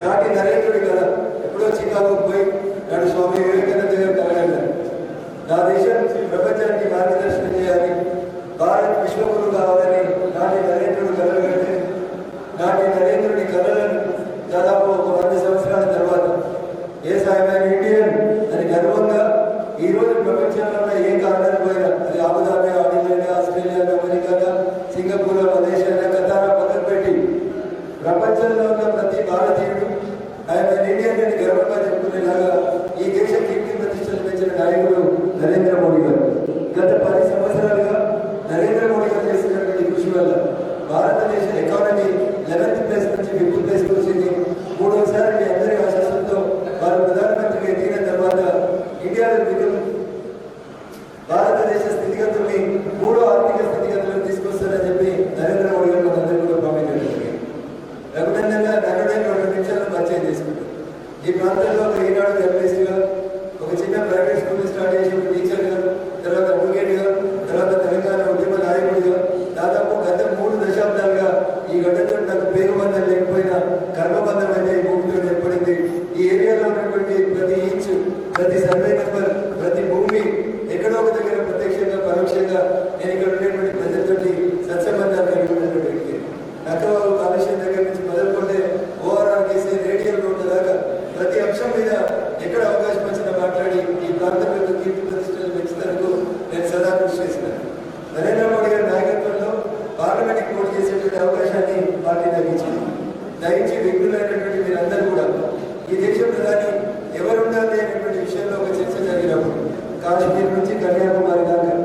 నాటి నరేంద్రుడు కదా ఎప్పుడో చికాగో పోయి నాడు స్వామి వివేకానంద గారు కలగలేదు నా దేశం ప్రపంచానికి మార్గదర్శనం చేయాలి. భారత్ విశ్వగురు కావాలని నాటి నరేంద్రుడు కలగంటే నాటి నరేంద్రుడి కలలను దాదాపు ఒక వంద సంవత్సరాల తర్వాత ఏ సాయమైన ఇండియన్ అని గర్వంగా ఈ రోజు ప్రపంచంలో ఏ కారణాలు పోయినా అది ఆబుదాబి ఆడిలైనా ఆస్ట్రేలియా అమెరికా సింగపూర్లో ఇండియన్ అని గర్వంగా చెప్పుకునేలాగా పరోక్షంగా నేను ఇక్కడ ఉండేటువంటి ప్రజలతోటి సత్సంబంధాలు కలిగి ఉన్నటువంటి వ్యక్తి కాలుష్యం దగ్గర నుంచి మొదలుకుంటే ఓఆర్ఆర్ కేసీ రేడియల్ దాకా ప్రతి అంశం మీద ఎక్కడ అవకాశం వచ్చినా మాట్లాడి ఈ ప్రాంతం యొక్క కీర్తి ప్రతిష్టలు పెంచుతానికి నేను సదా కృషి చేసినాను నరేంద్ర మోడీ గారి నాయకత్వంలో పార్లమెంట్కి పోటీ చేసేటువంటి అవకాశాన్ని పార్టీ నాకు ఇచ్చింది దయించి విఘ్నులైనటువంటి మీరందరూ కూడా ఈ దేశ ప్రధాని ఎవరుండాలి అనేటువంటి విషయంలో ఒక చర్చ జరిగినప్పుడు కాశ్మీర్ నుంచి కన్యాకుమారి దాకా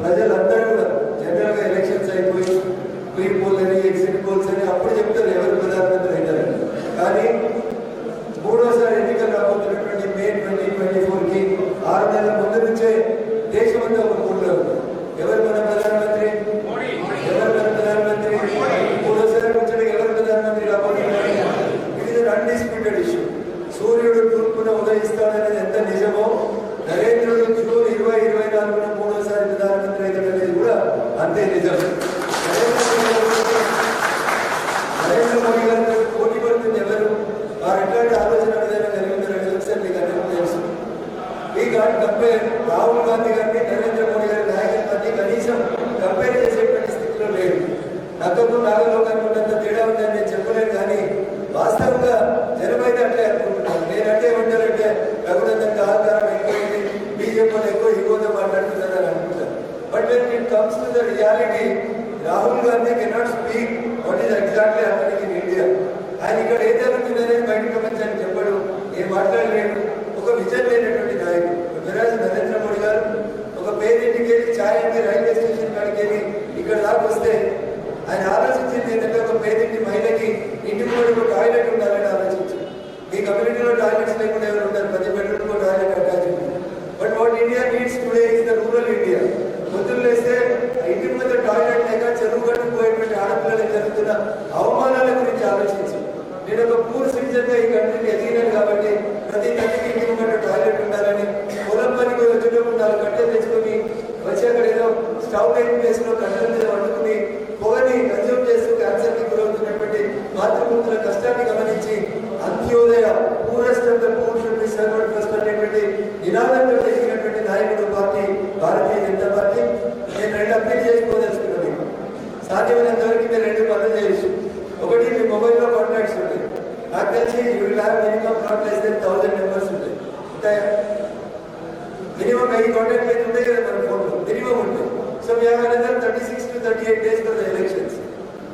ప్రజలందరూ కూడా జనరల్గా ఎలక్షన్స్ అయిపోయి ప్రీ పోల్ అని ఎగ్జిట్ పోల్స్ అని అప్పుడు చెప్తారు ఎవరు ప్రధానమంత్రి అవుతారని కానీ మూడోసారి ఎన్నికలు రాబోతున్నటువంటి మే ట్వంటీ ట్వంటీ ఫోర్కి ఆరు నెలల ముందు నుంచే దేశమంతా ఒక మూడులో ఎవరు మన ప్రధానమంత్రి? ఎవరు మన ప్రధానమంత్రి? మూడోసారి వచ్చాడు ఎవరు ప్రధానమంత్రి రాబోతున్నారు? ఇది అన్డిస్ప్యూటెడ్ ఇష్యూ సూర్యుడు తూర్పున ఉదయిస్తాడనేది ఎంత నిజమో Deniz Öztürk. de so thirty six to thirty eight days for the elections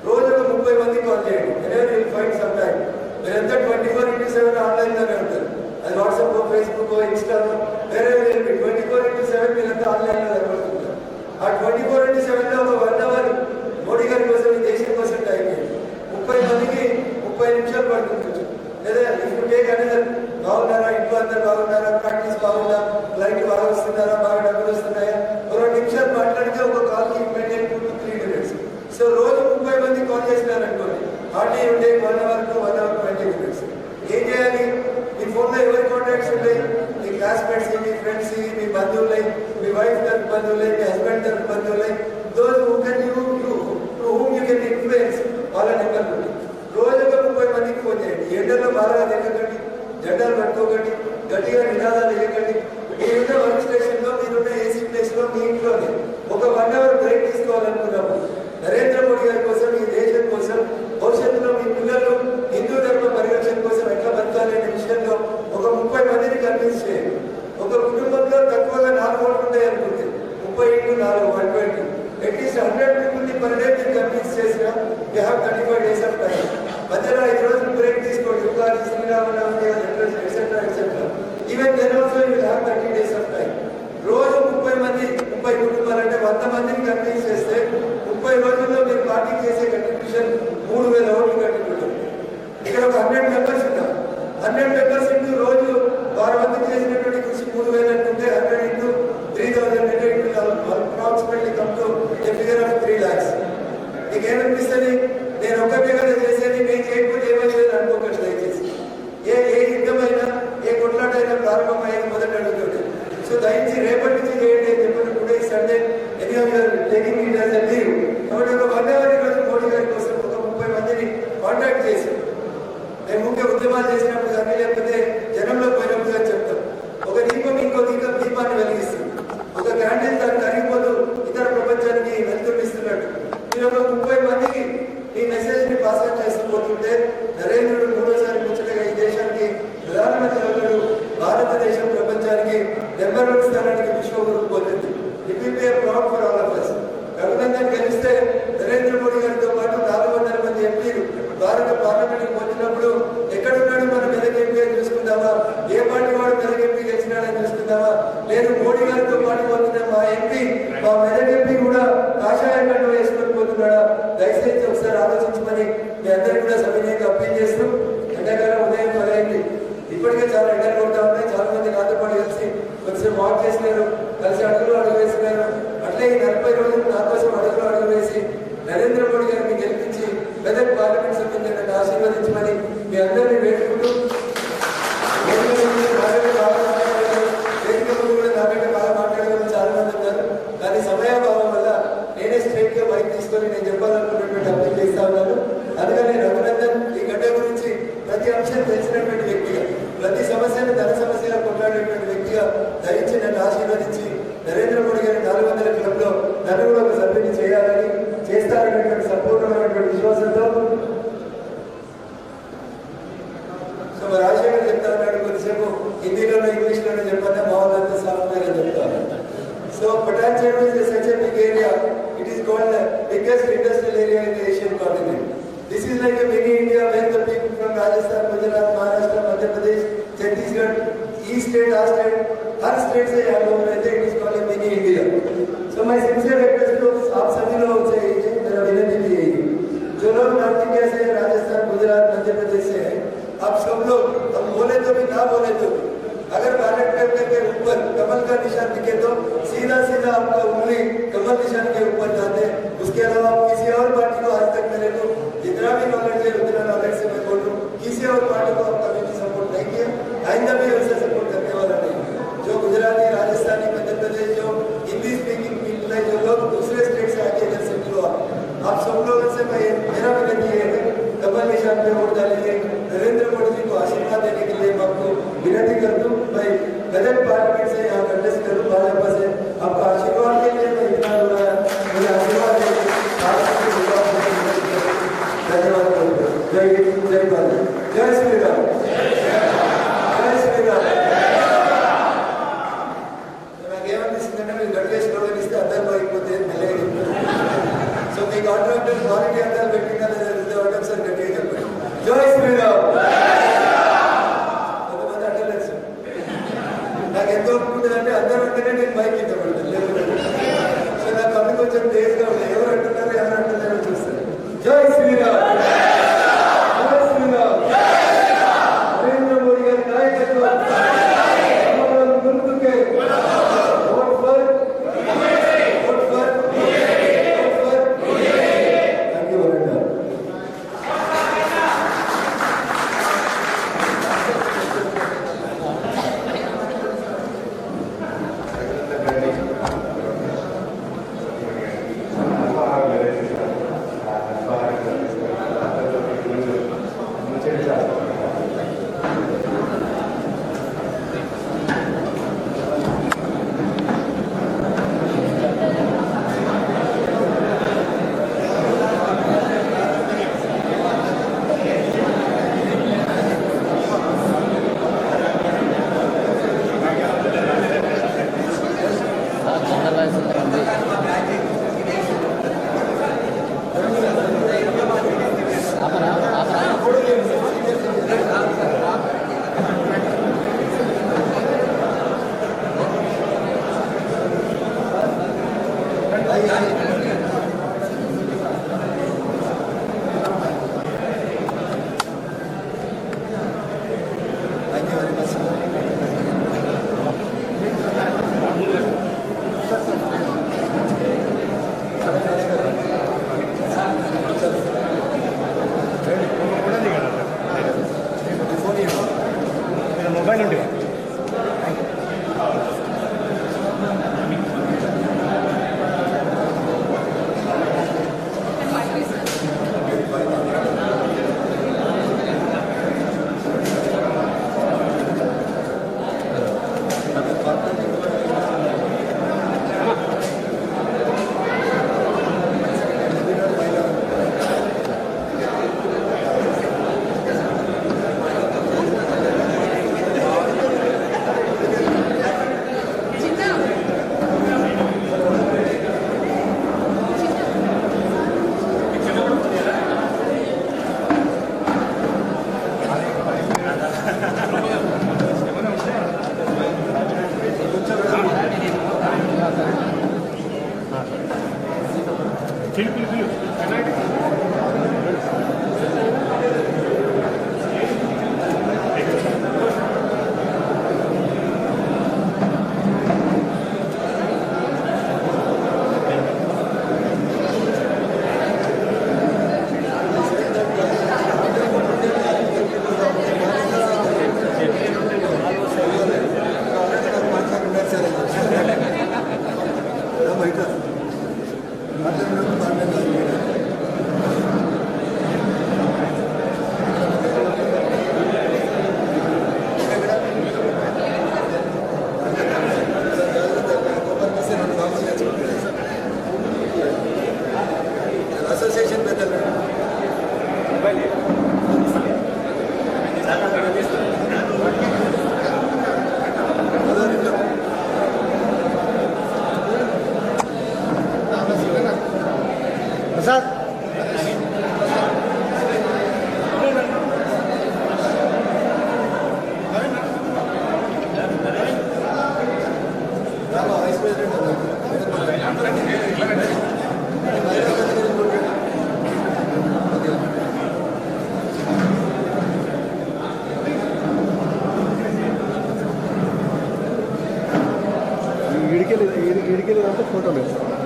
రోజు ఒక ముప్పై మంది కాల్ చేయండి. Whoever will find some time మీరంతా ట్వంటీ ఫోర్ ఇంటూ సెవెన్ ఆన్లైన్లోనే ఉంటారు. అది వాట్సాప్ ఫేస్బుక్ ఇన్స్టాలో వేరే వేరే ట్వంటీ ఫోర్ ఇంటూ సెవెన్ మీరంతా ఆన్లైన్లో కనబడుతుంటారు ఆ ట్వంటీ ఫోర్ ఇంటూ సెవెన్లో ఒక వన్ అవర్ మోడీ గారి కోసం ఈ దేశం కోసం టైం ముప్పై మందికి ముప్పై నిమిషాలు పడుతుంది లేదా ఇప్పుడు టేక్ అనేది బాగున్నారా? ఇంట్లో అందరు బాగున్నారా? చేయకండి. మీరైతే A minha verdade ఈ మెసేజ్ని పాస్వర్డ్ చేసుకుపోతుంటే నరేంద్రుడు películas a ఒకటే ऊपर कमल का निशान दिखे तो सीधा सीधा आपका उंगली कमल निशान के ऊपर जाते हैं। उसके अलावा किसी और पार्टी को आज तक मेरे को तो जितना भी नॉलेज है, उतना नॉलेज से मैं बोल रहा किसी और पार्टी को आप कभी भी सपोर्ट नहीं किया। आइंदा भी उसे सपोर्ट करने वाला नहीं जो गुजराती, राजस्थानी, मध्य प्रदेश, जो हिंदी स्पीकिंग फ़ील्ड है जो लोग दूसरे स्टेट से आके इधर शिफ्ट हुआ आप सब लोगों से मैं मेरा विनती है कमल निशान पे वोट डालिए। नरेंद्र मोदी जी को आशीर्वाद देने के लिए मैं आपको विनती करता మొబైల్ ఉండే പ്രസാദ് ഇടുക്കിയിൽ ഇടുക്കിയിൽ നമുക്ക് ഫോട്ടോ ഉണ്ട്